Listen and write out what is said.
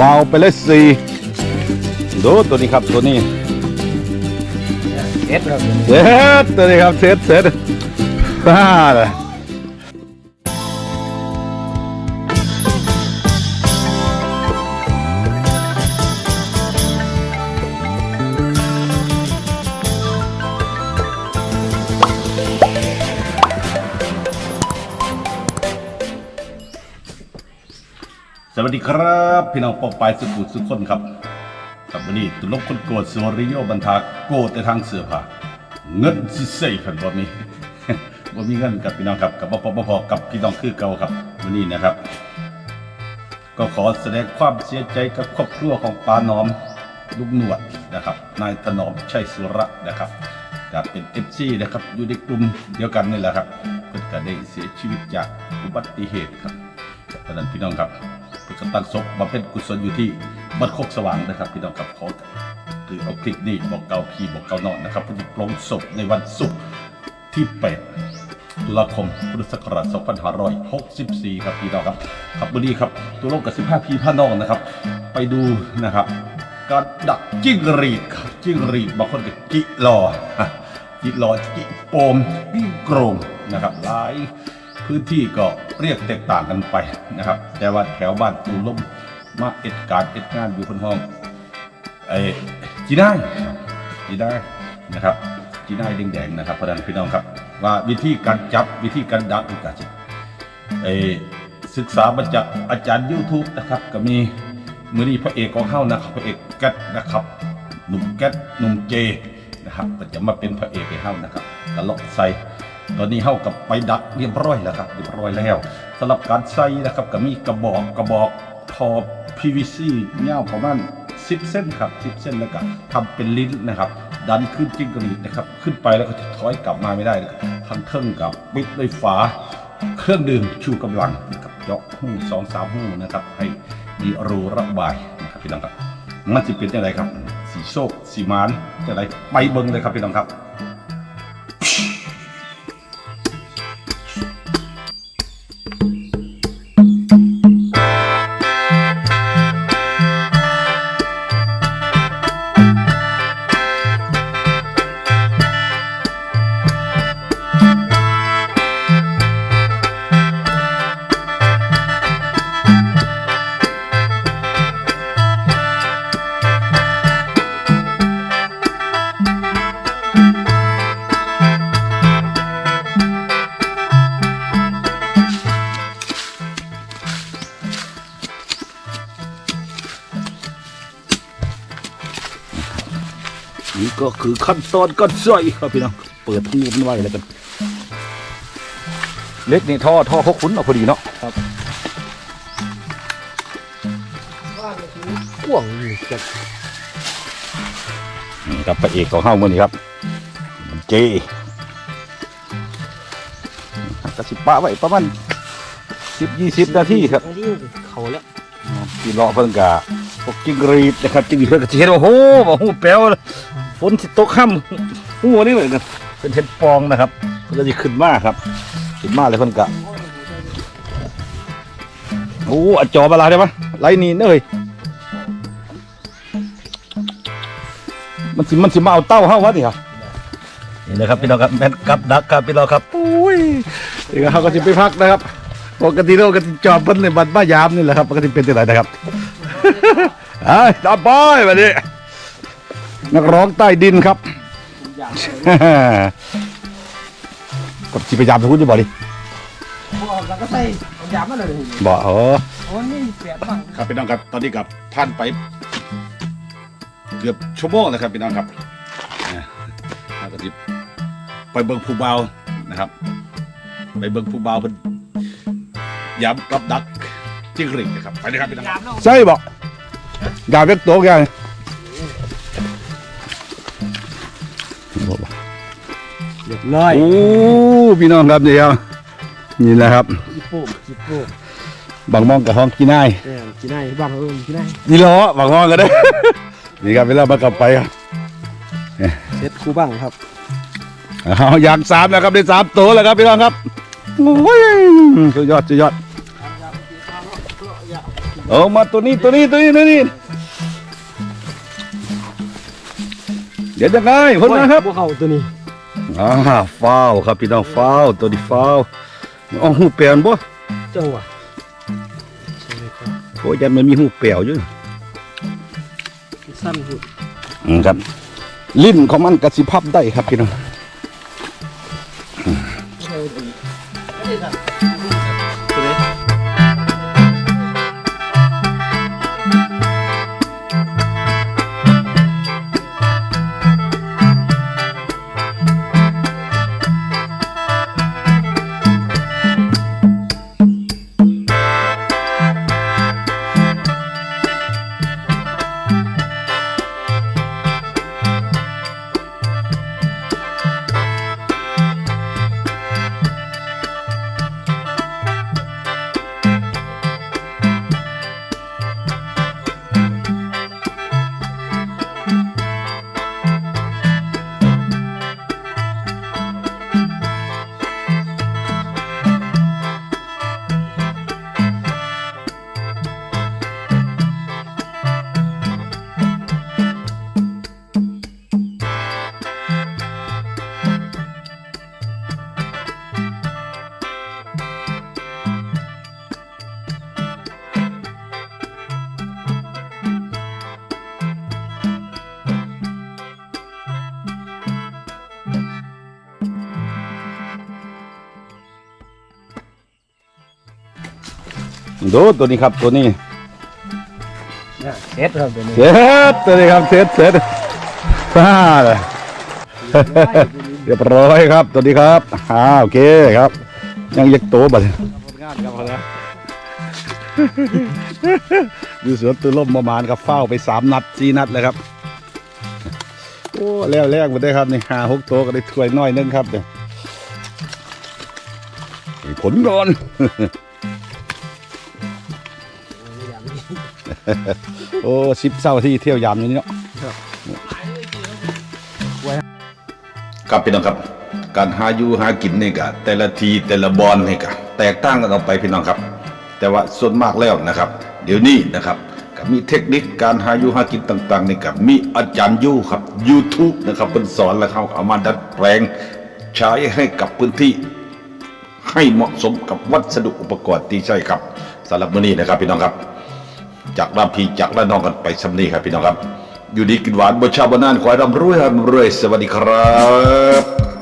ฟาวไปเลยสี่ดูตัวนี้ครับตัวนี้เอ็ดครับเซ็ตตัวนี้ครับเซ็ตเซ็ตบ้าเลย วัสดีครับ พี่น้องปองปายสุขุมสุขคนครับครับวันนี้ตุลกคนโกรธสวริโยบันทาโกรธแต่ทางเสือผ้าเงินสิใส่ผันบ่มีบ่มีเงินกับพี่น้องครับกับบ่พอบ่พอกับพี่น้องคือเก่าครับวันนี้นะครับ ก็ขอแสดงความเสียใจกับครอบครัวของปาน้อมลูกหนวดนะครับนายถนอมชัยสุระนะครับกับเป็นเอฟซีนะครับอยู่ในกลุ่มเดียวกันนี่แหละครับเพิ่นก็ได้เสียชีวิตจากอุบัติเหตุครับเพระฉะนั้นพี่น้องครับ เพิ่นก็ตั้งศพบำเพ็ญกุศลอยู่ที่บ้านโคกสว่างนะครับพี่น้องครับขอถือเอาคลิปนี้บอกเกาพีบอกเกานองนะครับเพื่อที่ปลงศพในวันศุกร์ที่8ตุลาคมพุทธศักราช2564 ครับพี่น้องครับครับวันนี้ครับตัวโลกกับ 15 พี่พี่น้องนะครับ ไปดูนะครับการดักจิ้งรีดครับจิ้งรีดบางคนก็จิรอจิรอจิโปมจิโกรงนะครับหลาย พื้นที่ก็เรียกแตกต่างกันไปนะครับ แต่ว่าแถวบ้านตูล่มมาเอ็ดการเอ็ดงานอยู่คนห้องไอ้จีน่ายจีน่ายนะครับจีน่ายแดงๆนะครับพราะฉะนั้นพี่น้องครับ ว่าวิธีการจับวิธีการดักวิธีกาจับไอ้ศึกษามาจากอาจารย์ YouTube นะครับ ก็มีมือนี้พระเอกของเฮานะครับพระเอกแก๊นะครับหนุ่มแก๊ตหนุ่มเจนะครับก็จะมาเป็นพระเอกให้เฮานะครับกระลอกใส่ ตอนนี้เฮากับไปดักเรียบร้อยแล้วครับเรียบร้อยแล้วสำหรับการใส่นะครับก็มีกระบอกกระบอกทอ PVC ยาวประมาณ10 เส้นครับ10 เส้นแล้วก็ทำเป็นลิ้นนะครับ ดันขึ้นจิ้งกรีดนะครับ ขึ้นไปแล้วก็จะถอยกลับมาไม่ได้นะครับทั้งเครื่องกับปิดด้วยฝาเครื่องดื่มชูกำลังนะครับเจาะหูสองสามหูนะครับ ให้มีรูระบายนะครับพี่น้องครับ มันจะเป็นยังไงครับ สีโชคสีมานจะไรไปเบิ้งเลยครับพี่น้องครับ นี่ก็คือขั้นตอนการใส่ครับพี่น้องเปิดทูมันไว้แล้วกันเล็กนี่ท่อท่อพกขุนเอาพอดีเนาะห่วงอยู่จัดนี่ครับพระเอกของเฮามื่อนี้ครับ เจกระสิบปะไว้ประมาณสิบยี่สิบนาทีครับอันนี้เขาแล้วที่เลาะเพิ่นกะพวกจิ้งหรีดนะครับจิ้งหรีดเพิ่นก็สิเห็นว่าโอ้โหบ่ฮู้แป๋วเลย ฝนสิตกค่ำหัวนี่เหมือนกันเป็นเห็ดปองนะครับเพิ่นก็สิขึ้นมาครับ ขึ้นมาเลยเพิ่นกะโอ้อัดจอบาลาได้ปะไล่นี่เนยมันสิมันสิมาเอาเต้าเฮาวะนี่ครับนี่นะครับพี่น้องครับแม่นกับดักครับพี่น้องครับอุ้ยเดี๋ยวเขาก็จะไปพักนะครับปกติเราก็จะจอบเพิ่นในบัดบ้ายามนี่แหละครับปกติเป็นที่ไหนนะครับไอ้ตาบอยมาดิ นักร้องใต้ดินครับ กับจีพยายามจะพูดจะบอกดิพอแล้วก็ใส่ยามาเลยบอกเออโอ้นี่เสียบ้างครับพี่น้องครับตอนนี้กับท่านไป เกือบชั่วโมงแล้วครับพี่น้องครับนะท่านก็จะไปเบิ่งผู้เบานะครับ ไปเบิ่งผู้เบาเพิ่นย้ำกับดักจิ้งหรีดนะครับไปเลยครับพี่น้องยามเนาะใช่บอกยาเวกโตกยั บร้อยโอ้พี่น้องครับเดี๋ยวนี่แหละครับจิโป้จิโป้บางมองกับห้องกินได้เออกินได้บ้างเออกินได้นี่ล้อบางมองก็ได้ นี่ครับเวลามากลับไปครับเซ็ตคู่บ้างครับเอาอย่างสามแล้วครับได้สามตัวแล้วครับพี่น้องครับโอ้ยสุดยอดสุดยอดเอามาตัวนี้ตัวนี้ตัวนี้ตัวนี้เดี๋ยวยังไงคนนะครับพวกเขาตัวนี้ อ่าฟ้าวครับพี่น้องฟ้าวตัวนี้ฟ้าวเอ๋อหูเปลี่ยนบ่เจ้าว่ะโอ้ยยันมันมีหูเปลี่ยวอยู่สั้นหุ่นอืมครับ ลิ้นของมันกระสิพับได้ครับพี่น้อง ดูตัวนี้ครับตัวนี้เซ็ตครับตัวนี้เสร็จตัวนี้ครับเสร็จเสร็จฮ่าเลยเรียบร้อยครับตัวนี้ครับอ่าโอเคครับ ยังยักโตบัดงานครับพอแล้วอยู่สวนตุล่มประมาณกับเฝ้าไปสามนัดสี่นัดเลยครับโอ้แล้วแรกหมดได้ครับนี่ห้าหกตัวก็ได้ถ้วยน้อยนึงครับเนี่ยนี่ผลก่อน โอ้สิบเศร้าที่เที่ยวยามอยู่นี่เนาะครับพี่น้องครับ การหาอยู่หากินนี่กะแต่ละทีแต่ละบอลนี่กะแตกต่างกันออกไปพี่น้องครับ แต่ว่าส่วนมากแล้วนะครับ เดี๋ยวนี้นะครับก็มีเทคนิคการหาอยู่หากินต่างๆนี่กับมีอาจารย์ยูครับ YouTube นะครับเป็นสอนแล้วเขาเอามาดัดแปลงใช้ให้กับพื้นที่ให้เหมาะสมกับวัสดุอุปกรณ์ที่ใช้ครับสำหรับมื้อนี้นะครับพี่น้องครับ จากราพีจากด้านองกันไปสำนีครับพี่น้องครับ อยู่ดีกินหวานบนชาวบนนานขอให้ร่ำรวยร่ำรวยสวัสดีครับ